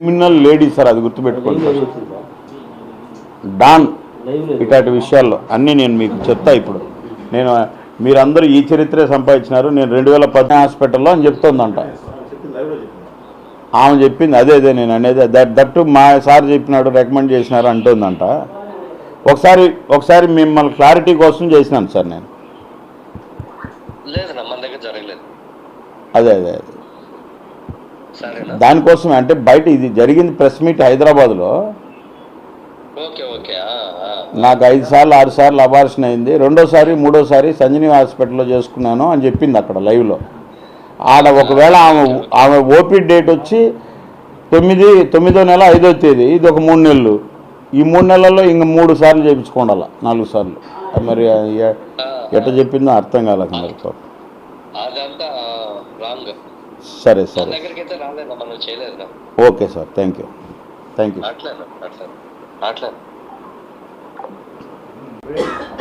Criminal lady sir అది గుర్తుపెట్టుకోండి don ఇట్లాంటి విషయాల్లో అన్నీ నేను మీకు చెప్తా ఇప్పుడు. నేను మీరందరూ ఈ చరిత్రే సంపాదించినారు నేను రెండు వేల పది హాస్పిటల్లో అని చెప్తోందంట. ఆమె చెప్పింది అదే అదే నేను అనేది దట్ దట్టు మా సార్ చెప్పినాడు రికమెండ్ చేసినారు అంటుందంట. ఒకసారి ఒకసారి మిమ్మల్ని క్లారిటీ కోసం చేసినాను సార్ నేను. అదే అదే అదే. దానికోసం అంటే బయట ఇది జరిగింది ప్రెస్ మీట్ హైదరాబాద్లో. నాకు ఐదు సార్లు ఆరు సార్లు అబార్షన్ అయింది. రెండోసారి మూడోసారి సంజీవి హాస్పిటల్లో చేసుకున్నాను అని చెప్పింది అక్కడ లైవ్లో. ఆడ ఒకవేళ ఆమె ఆమె ఓపీ డేట్ వచ్చి తొమ్మిది తొమ్మిదో నెల ఐదో తేదీ ఇది ఒక మూడు నెలలు. ఈ మూడు నెలల్లో ఇంక మూడు సార్లు చేయించుకోండాల నాలుగు సార్లు. మరి ఎట్ట చెప్పిందో అర్థం కాలేదు మరి. సరే సరే. Okay sir thank you. Thank you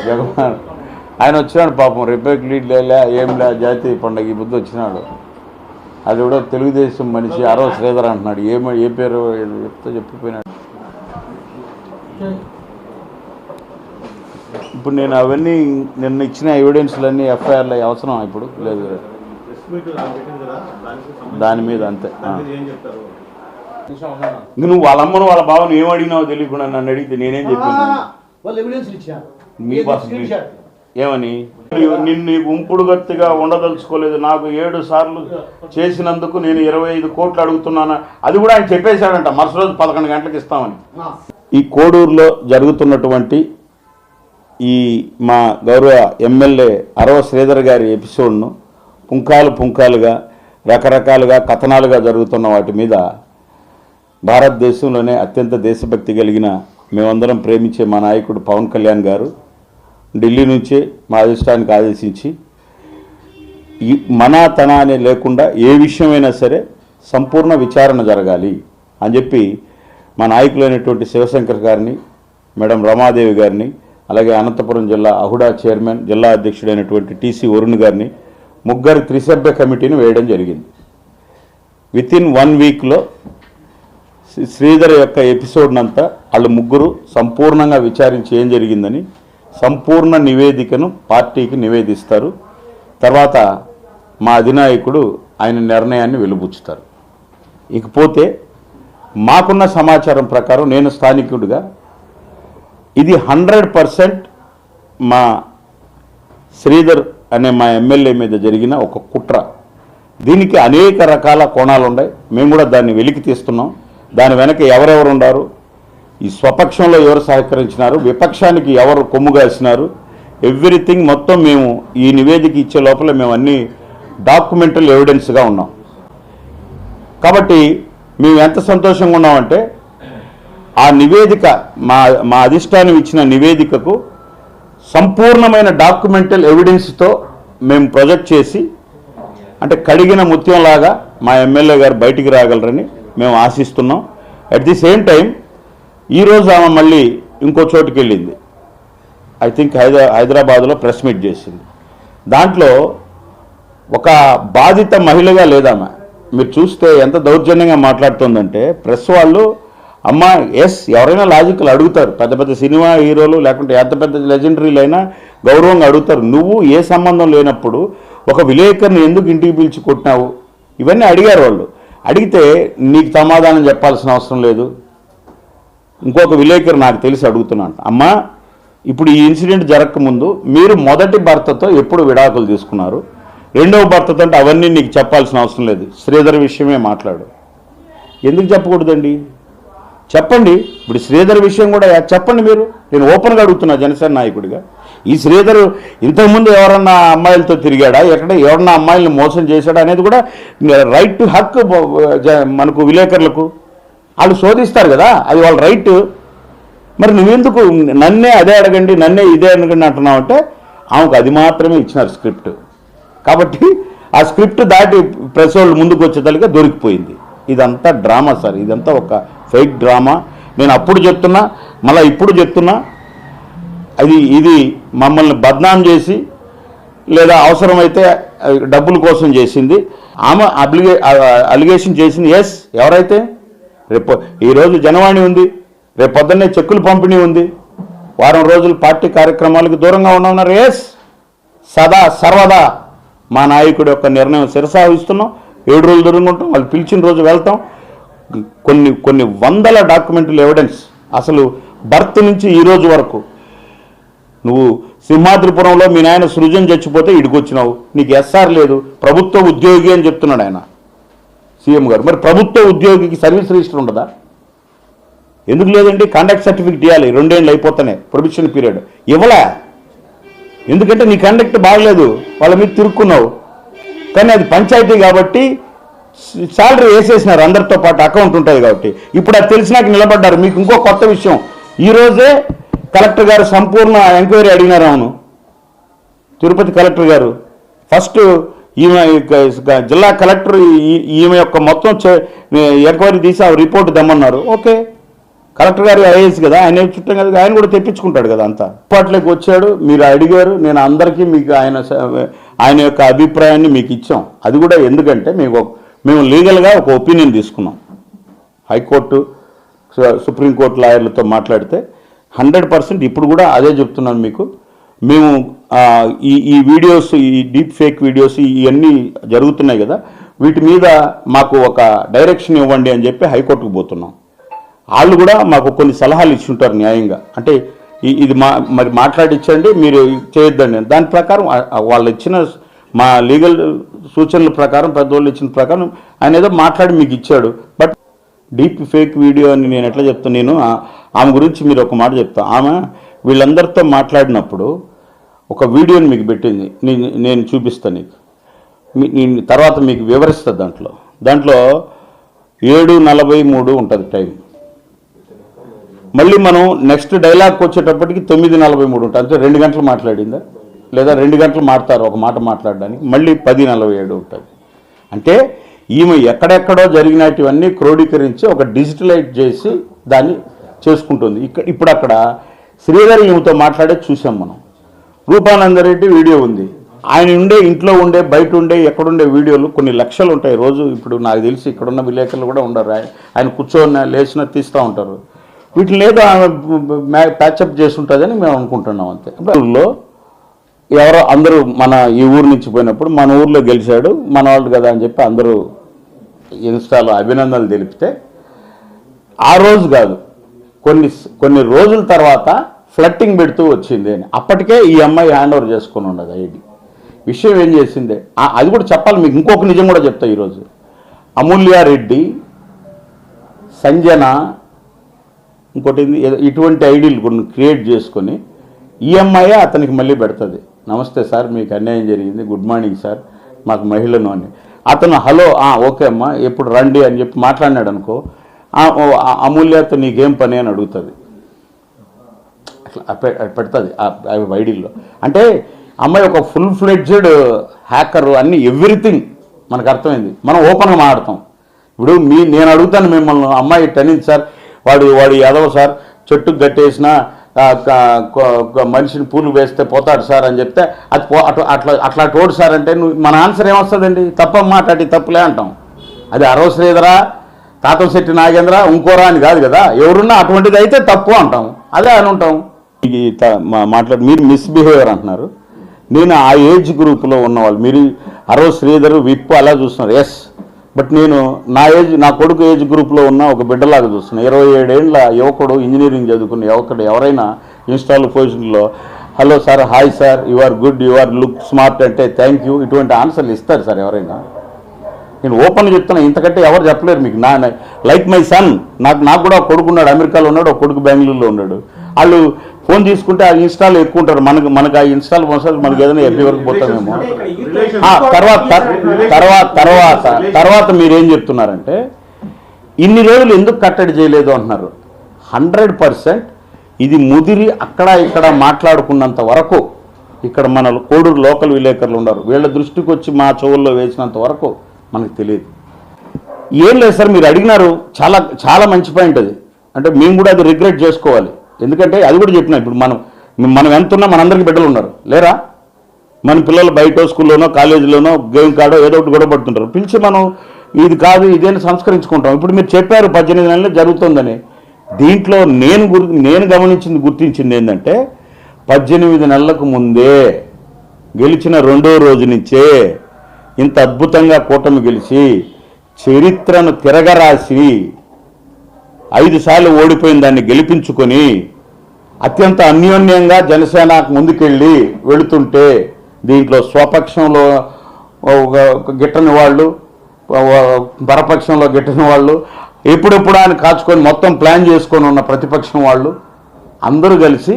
Jagan ఆయన వచ్చినాడు పాపం రిపబ్లిక్ డేలే ఏం లే జాతీయ పండగ ఈ బుద్ధి వచ్చినాడు. అది కూడా తెలుగుదేశం మనిషి అరవ శ్రీధర్ అంటున్నాడు. ఏమో ఏ పేరు చెప్తే చెప్పిపోయినాడు. ఇప్పుడు నేను అవన్నీ నిన్న ఇచ్చిన ఎవిడెన్స్లన్నీ ఎఫ్ఐఆర్లు అవసరం ఇప్పుడు? లేదు. దాని మీద అంతే. నువ్వు వాళ్ళ అమ్మను వాళ్ళ బావను ఏం అడిగినావో తెలియకుండా నన్ను అడిగితే నేనేం చెప్పాను? వాళ్ళు ఎవిడెన్స్ ఇచ్చారు. మీ ఏమని? నిన్ను నీకు ఉంపుడు గత్తిగా ఉండదలుచుకోలేదు. నాకు ఏడు సార్లు చేసినందుకు నేను ఇరవై ఐదు కోట్లు అడుగుతున్నాను? అది కూడా ఆయన చెప్పేశాడంట. మరుసటి రోజు పదకొండు గంటలకు ఇస్తామని. ఈ కోడూరులో జరుగుతున్నటువంటి ఈ మా గౌరవ ఎమ్మెల్యే అరవ శ్రీధర్ గారి ఎపిసోడ్ను పుంకాలు పుంకాలుగా రకరకాలుగా కథనాలుగా జరుగుతున్న వాటి మీద భారతదేశంలోనే అత్యంత దేశభక్తి కలిగిన మేమందరం ప్రేమించే మా నాయకుడు పవన్ కళ్యాణ్ గారు ఢిల్లీ నుంచే మా అధిష్టానికి ఆదేశించి ఈ మన తన అనే లేకుండా ఏ విషయమైనా సరే సంపూర్ణ విచారణ జరగాలి అని చెప్పి మా నాయకులైనటువంటి శివశంకర్ గారిని మేడం రమాదేవి గారిని అలాగే అనంతపురం జిల్లా అహుడా చైర్మన్ జిల్లా అధ్యక్షుడైనటువంటి టీసీ వరుణ్ గారిని ముగ్గురు త్రిసభ్య కమిటీని వేయడం జరిగింది. విత్ ఇన్ వన్ వీక్లో శ్రీధర్ యొక్క ఎపిసోడ్నంతా వాళ్ళు ముగ్గురు సంపూర్ణంగా విచారించి ఏం జరిగిందని సంపూర్ణ నివేదికను పార్టీకి నివేదిస్తారు. తర్వాత మా అధినాయకుడు ఆయన నిర్ణయాన్ని వెలుబుచ్చుతారు. ఇకపోతే మాకున్న సమాచారం ప్రకారం నేను స్థానికుడిగా ఇది హండ్రెడ్ పర్సెంట్ మా శ్రీధర్ అనే మా ఎమ్మెల్యే మీద జరిగిన ఒక కుట్ర. దీనికి అనేక రకాల కోణాలు ఉన్నాయి మేము కూడా దాన్ని వెలికి తీస్తున్నాం. దాని వెనక ఎవరెవరు ఉన్నారు? ఈ స్వపక్షంలో ఎవరు సహకరించినారు? విపక్షానికి ఎవరు కొమ్ముగాసినారు ఎవ్రీథింగ్ మొత్తం మేము ఈ నివేదిక ఇచ్చే లోపల మేము అన్ని డాక్యుమెంటల్ ఎవిడెన్స్గా ఉన్నాం. కాబట్టి మేము ఎంత సంతోషంగా ఉన్నామంటే ఆ నివేదిక మా మా అధిష్టానం ఇచ్చిన నివేదికకు సంపూర్ణమైన డాక్యుమెంటల్ ఎవిడెన్స్తో మేము ప్రొజెక్ట్ చేసి అంటే కడిగిన ముత్యంలాగా మా ఎమ్మెల్యే గారు బయటికి రాగలరని మేము ఆశిస్తున్నాం. అట్ ది సేమ్ టైం ఈరోజు ఆమె మళ్ళీ ఇంకో చోటుకి వెళ్ళింది. ఐ థింక్ హైదరా హైదరాబాద్లో ప్రెస్ మీట్ చేసింది. దాంట్లో ఒక బాధిత మహిళగా లేదామె. మీరు చూస్తే ఎంత దౌర్జన్యంగా మాట్లాడుతుందంటే ప్రెస్ వాళ్ళు అమ్మ ఎస్ ఎవరైనా లాజికల్ అడుగుతారు. పెద్ద పెద్ద సినిమా హీరోలు లేకుంటే ఎంత పెద్ద లెజెండరీలు అయినా గౌరవంగా అడుగుతారు. నువ్వు ఏ సంబంధం లేనప్పుడు ఒక విలేకరుని ఎందుకు ఇంటికి పిలిచి కొట్టినావు? ఇవన్నీ అడిగారు వాళ్ళు. అడిగితే నీకు సమాధానం చెప్పాల్సిన అవసరం లేదు. ఇంకొక విలేకరు నాకు తెలిసి అడుగుతున్నాను అమ్మా ఇప్పుడు ఈ ఇన్సిడెంట్ జరగకముందు మీరు మొదటి భర్తతో ఎప్పుడు విడాకులు తీసుకున్నారు? రెండవ భర్తతో అంటే అవన్నీ నీకు చెప్పాల్సిన అవసరం లేదు. శ్రీధర్ విషయమే మాట్లాడు. ఎందుకు చెప్పకూడదండి? చెప్పండి. ఇప్పుడు శ్రీధర్ విషయం కూడా చెప్పండి మీరు. నేను ఓపెన్గా అడుగుతున్నా జనసేన నాయకుడిగా. ఈ శ్రీధర్ ఇంతకుముందు ఎవరన్నా అమ్మాయిలతో తిరిగాడా? ఎక్కడ ఎవరన్నా అమ్మాయిల్ని మోసం చేశాడా అనేది కూడా రైట్ టు హక్ మనకు విలేకరులకు వాళ్ళు శోధిస్తారు కదా. అది వాళ్ళ రైట్ మరి నువ్వెందుకు నన్నే అదే అడగండి నన్నే ఇదే అడగండి అంటున్నావు అంటే ఆమెకు అది మాత్రమే ఇచ్చినారు స్క్రిప్ట్. కాబట్టి ఆ స్క్రిప్ట్ దాటి ప్రెస్ వాళ్ళు ముందుకు వచ్చేదానికి దొరికిపోయింది. ఇదంతా డ్రామా సార్. ఇదంతా ఒక ఫేక్ డ్రామా. నేను అప్పుడు చెప్తున్నా మళ్ళీ ఇప్పుడు చెప్తున్నా. అది ఇది మమ్మల్ని బద్నాం చేసి లేదా అవసరమైతే డబ్బుల కోసం చేసింది. ఆమె అబ్లిగే అలిగేషన్ చేసింది. ఎస్ ఎవరైతే? రేపు ఈరోజు జనవాణి ఉంది. రేపు పొద్దున్నే చెక్కులు పంపిణీ ఉంది. వారం రోజులు పార్టీ కార్యక్రమాలకు దూరంగా ఉండమన్నారు. ఎస్ సదా సర్వదా మా నాయకుడి యొక్క నిర్ణయం శిరసాహిస్తున్నాం ఏడు రోజులు దూరంగా ఉంటాం. వాళ్ళు పిలిచిన రోజు వెళ్తాం. కొన్ని కొన్ని వందల డాక్యుమెంటల్ ఎవిడెన్స్ అసలు బర్త్ నుంచి ఈ రోజు వరకు. నువ్వు సింహాద్రిపురంలో మీ నాయన సృజన్ చచ్చిపోతే ఇడికొచ్చినావు. నీకు ఎస్ఆర్ లేదు. ప్రభుత్వ ఉద్యోగి అని చెప్తున్నాడు ఆయన. సీఎం గారు. మరి ప్రభుత్వ ఉద్యోగికి సర్వీస్ రిజిస్టర్ ఉండదా? ఎందుకు లేదండి? కాండక్ట్ సర్టిఫికేట్ ఇవ్వాలి రెండేళ్ళు అయిపోతానే. ప్రొబిషన్ పీరియడ్ ఇవ్వలే. ఎందుకంటే నీ కండక్ట్ బాగలేదు. వాళ్ళ మీద తిరుక్కున్నావు. కానీ అది పంచాయతీ కాబట్టి శాలరీ వేసేసినారు అందరితో పాటు అకౌంట్ ఉంటుంది కాబట్టి. ఇప్పుడు అది తెలిసినాక నిలబడ్డారు. మీకు ఇంకో కొత్త విషయం. ఈరోజే కలెక్టర్ గారు సంపూర్ణ ఎంక్వైరీ అడిగినారు అవును. తిరుపతి కలెక్టర్ గారు. ఫస్ట్ ఈమె జిల్లా కలెక్టర్ ఈ- ఈమె యొక్క మొత్తం చే- ఎంక్వైరీ తీసి ఆ రిపోర్ట్ దమ్మన్నారు ఓకే. కలెక్టర్ గారు ఐఏఎస్ కదా ఆయన చుట్టం కదా ఆయన కూడా తెప్పించుకుంటాడు కదా అంతా. పాటలోకి వచ్చాడు మీరు అడిగారు నేను అందరికీ మీకు ఆయన స- ఆయన యొక్క అభిప్రాయాన్ని మీకు ఇచ్చాం. అది కూడా ఎందుకంటే మీకు మేము లీగల్గా ఒక ఒపీనియన్ తీసుకున్నాం. హైకోర్టు సుప్రీంకోర్టు లాయర్లతో మాట్లాడితే హండ్రెడ్ పర్సెంట్ ఇప్పుడు కూడా అదే చెప్తున్నాను మీకు. మేము ఈ ఈ వీడియోస్ ఈ డీప్ ఫేక్ వీడియోస్ ఇవన్నీ జరుగుతున్నాయి కదా వీటి మీద మాకు ఒక డైరెక్షన్ ఇవ్వండి అని చెప్పి హైకోర్టుకు పోతున్నాం. వాళ్ళు కూడా మాకు కొన్ని సలహాలు ఇచ్చి ఉంటారు న్యాయంగా. అంటే ఇది మా మరి మాట్లాడించండి మీరు చేయొద్దండి. దాని ప్రకారం వాళ్ళు ఇచ్చిన మా లీగల్ సూచనల ప్రకారం పెద్దోళ్ళు ఇచ్చిన ప్రకారం ఆయన ఏదో మాట్లాడి మీకు ఇచ్చాడు. బట్ డీప్ ఫేక్ వీడియో అని నేను ఎట్లా చెప్తాను నేను ఆ- ఆమె గురించి మీరు ఒక మాట చెప్తాను ఆమె వీళ్ళందరితో మాట్లాడినప్పుడు ఒక వీడియోని మీకు పెట్టింది. నేను చూపిస్తాను నీకు. మీ- నేను తర్వాత మీకు వివరిస్తా దాంట్లో. దాంట్లో ఏడు నలభై మూడు ఉంటుంది టైం. మళ్ళీ మనం నెక్స్ట్ డైలాగ్కి వచ్చేటప్పటికి తొమ్మిది నలభై మూడు ఉంటుంది. అంటే రెండు గంటలు మాట్లాడిందా? లేదా రెండు గంటలు మాడతారు ఒక మాట మాట్లాడడానికి మళ్ళీ పది నలభై ఏడు ఉంటుంది. అంటే ఈమె ఎక్కడెక్కడో జరిగినటివన్నీ క్రోడీకరించి ఒక డిజిటలైజ్ చేసి దాన్ని చేసుకుంటుంది. ఇక్కడ ఇప్పుడు అక్కడ శ్రీధర్ ఈమెతో మాట్లాడే చూసాం మనం. రూపానందరెడ్డి వీడియో ఉంది. ఆయన ఉండే ఇంట్లో ఉండే బయట ఉండే ఎక్కడుండే వీడియోలు కొన్ని లక్షలు ఉంటాయి రోజు. ఇప్పుడు నాకు తెలిసి ఇక్కడున్న విలేకరులు కూడా ఉండరు. ఆయన కూర్చొని లేచిన తీస్తూ ఉంటారు. వీటిని ఏదో ఆమె ప్యాచప్ చేసి ఉంటుందని మేము అనుకుంటున్నాం అంతే. అప్పుడు ఎవరో అందరూ మన ఈ ఊరు నుంచి పోయినప్పుడు మన ఊర్లో గెలిచాడు మన వాళ్ళు కదా అని చెప్పి అందరూ ఇన్స్టాలో అభినందనలు తెలిపితే ఆ రోజు కాదు కొన్ని కొన్ని రోజుల తర్వాత ఫ్లట్టింగ్ పెడుతూ వచ్చింది అని. అప్పటికే ఈ అమ్మాయి హ్యాండ్ ఓవర్ చేసుకొని ఉండదు ఐడి. విషయం ఏం చేసిందే? అది కూడా చెప్పాలి మీకు ఇంకొక నిజం కూడా చెప్తా ఈరోజు. అమూల్యారెడ్డి సంజన ఇంకోటి ఏదో? ఇటువంటి ఐడీలు కొన్ని క్రియేట్ చేసుకొని ఈఎంఐ అతనికి మళ్ళీ పెడుతుంది. నమస్తే సార్ మీకు అన్యాయం జరిగింది గుడ్ మార్నింగ్ సార్ మాకు మహిళను అని. అతను హలో ఓకే అమ్మా ఎప్పుడు రండి అని చెప్పి మాట్లాడినాడు అనుకో ఆ, అమూల్యతో నీకేం పని అని అడుగుతుంది. అట్లా పెడుతుంది అవి వైడీల్లో. అంటే అమ్మాయి ఒక ఫుల్ ఫ్లెడ్జ్డ్ హ్యాకర్ అన్ని ఎవ్రీథింగ్ మనకు అర్థమైంది. మనం ఓపెన్గా మాట్లాడతాం. ఇప్పుడు మీ నేను అడుగుతాను మిమ్మల్ని అమ్మాయి టెన్నింగ్ సార్ వాడు వాడు యాదవ్ సార్ చెట్టుకు కట్టేసిన మనిషిని పూలు వేస్తే పోతాడు సార్ అని చెప్తే అది పో అట్లా అట్లా అట్లా తోడు సార్ అంటే నువ్వు మన ఆన్సర్ ఏమొస్తుందండి? తప్పమ్మా అట్లాంటి తప్పులే అంటాం. అది అరవ శ్రీధరా నాగేంద్ర ఇంకోరా అని కాదు కదా? ఎవరున్నా అటువంటిది అయితే తప్పు అంటాం. అదే అని ఉంటాం. ఇది మాట్లాడు మీరు మిస్బిహేవియర్ అంటున్నారు. నేను ఆ ఏజ్ గ్రూప్లో ఉన్నవాళ్ళు మీరు అరవ శ్రీధర్ విప్పు అలా చూస్తున్నారు. ఎస్ బట్ నేను నా ఏజ్ నా కొడుకు ఏజ్ గ్రూప్లో ఉన్న ఒక బిడ్డలాగా చూస్తున్నాను ఇరవై ఏడేళ్ళ యువకుడు ఇంజనీరింగ్ చదువుకున్న యువకుడు ఎవరైనా ఇన్స్టాల్ పొజిషన్లో hello sir hi sir you are good you are look smart అంటే థ్యాంక్ యూ ఇటువంటి ఆన్సర్లు ఇస్తారు సార్ ఎవరైనా. నేను ఓపెన్ చెప్తున్నా ఇంతకంటే ఎవరు చెప్పలేరు మీకు. నా లైక్ మై సన్ నాకు నాకు కూడా కొడుకున్నాడు అమెరికాలో ఉన్నాడు ఒక కొడుకు బెంగళూరులో ఉన్నాడు. వాళ్ళు ఫోన్ తీసుకుంటే ఆ ఇన్స్టాల్ ఎక్కువ ఉంటారు మనకు మనకు ఆ ఇన్స్టాల్ మొసలు మనకి ఏదైనా ఎఫ్బీ వరకు పోతామేమో. ఆ, తర్వాత తర్- తర్వాత తర్వాత తర్వాత మీరేం చెప్తున్నారంటే ఇన్ని రోజులు ఎందుకు కట్టడి చేయలేదు అంటున్నారు. హండ్రెడ్ పర్సెంట్ ఇది ముదిరి అక్కడ ఇక్కడ మాట్లాడుకున్నంత వరకు ఇక్కడ మన కోడూరు లోకల్ విలేకరులు ఉన్నారు. వీళ్ళ దృష్టికి వచ్చి మా చెవుల్లో వేసినంత వరకు మనకు తెలియదు. ఏం లేదు సార్ మీరు అడిగినారు. చాలా చాలా మంచి పాయింట్ అది. అంటే మేము కూడా అది రిగ్రెట్ చేసుకోవాలి. ఎందుకంటే అది కూడా చెప్పిన ఇప్పుడు మనం మనం ఎంత ఉన్నా మనందరికీ బిడ్డలు ఉన్నారు. లేరా? మన పిల్లలు బయట స్కూల్లోనో కాలేజీలోనో గేమ్ కాడో ఏదో ఒకటి గొడవ పడుతుంటారు. పిలిచి మనం ఇది కాదు ఇదేని సంస్కరించుకుంటాం. ఇప్పుడు మీరు చెప్పారు పద్దెనిమిది నెలలు జరుగుతుందని. దీంట్లో నేను గుర్ నేను గమనించింది గుర్తించింది ఏంటంటే పద్దెనిమిది నెలలకు ముందే గెలిచిన రెండో రోజు నుంచే ఇంత అద్భుతంగా కూటమి గెలిచి చరిత్రను తిరగరాసి ఐదు సార్లు ఓడిపోయిన దాన్ని గెలిపించుకొని అత్యంత అన్యోన్యంగా జనసేన ముందుకెళ్ళి వెళుతుంటే దీంట్లో స్వపక్షంలో ఒక ఒక గిట్టని వాళ్ళు పరపక్షంలో గిట్టని వాళ్ళు ఎప్పుడెప్పుడు ఆయన కాచుకొని మొత్తం ప్లాన్ చేసుకొని ఉన్న ప్రతిపక్షం వాళ్ళు అందరూ కలిసి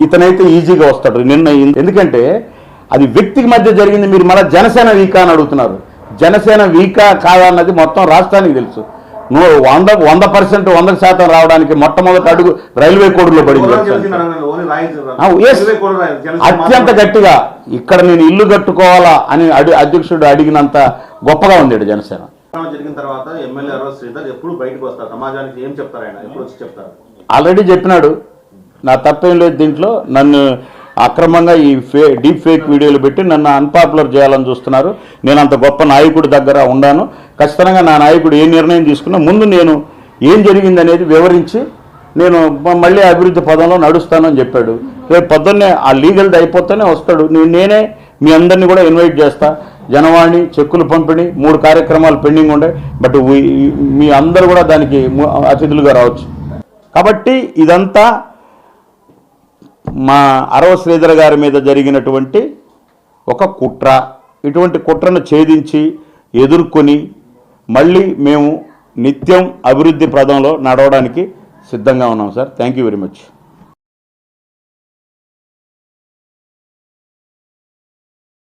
ఇతనైతే ఈజీగా వస్తాడు నిన్న ఎందుకంటే అది వ్యక్తికి మధ్య జరిగింది. మీరు మళ్ళీ జనసేన వీకా అని అడుగుతున్నారు. జనసేన వీకా కాదన్నది మొత్తం రాష్ట్రానికి తెలుసు. నువ్వు వంద వంద పర్సెంట్ వంద శాతం రావడానికి మొట్టమొదటి అడుగు రైల్వే కోడ్లో పడింది అత్యంత గట్టిగా ఇక్కడ నేను ఇల్లు కట్టుకోవాలా అని అడి అధ్యక్షుడు అడిగినంత గొప్పగా ఉంది జనసేన. జరిగిన తర్వాత ఎమ్మెల్యే అరవ శ్రీధర్ ఎప్పుడు బయటకు వస్తారు? సమాజానికి ఏం చెప్తారు ఆయన? ఎప్పుడు వచ్చి చెప్తారు? ఆల్రెడీ చెప్పినాడు. నా తప్పేం లేదు దీంట్లో. నన్ను అక్రమంగా ఈ ఫే డీప్ ఫేక్ వీడియోలు పెట్టి నన్ను అన్పాపులర్ చేయాలని చూస్తున్నారు. నేను అంత గొప్ప నాయకుడి దగ్గర ఉన్నాను ఖచ్చితంగా నా నాయకుడు ఏ నిర్ణయం తీసుకున్నా ముందు నేను ఏం జరిగింది అనేది వివరించి నేను మళ్ళీ అభివృద్ధి పదంలో నడుస్తానని చెప్పాడు. రేపు పొద్దున్నే ఆ లీగల్ది అయిపోతేనే వస్తాడు. నేను నేనే మీ అందరినీ కూడా ఇన్వైట్ చేస్తా. జనవాణి చెక్కులు పంపిణీ మూడు కార్యక్రమాలు పెండింగ్ ఉండే. బట్ మీ అందరు కూడా దానికి అతిథులుగా రావచ్చు. కాబట్టి ఇదంతా మా అరవ శ్రీధర్ గారి మీద జరిగినటువంటి ఒక కుట్ర ఇటువంటి కుట్రను ఛేదించి ఎదుర్కొని మళ్ళీ మేము నిత్యం అభివృద్ధి ప్రదంలో నడవడానికి సిద్ధంగా ఉన్నాం sir. Thank you very much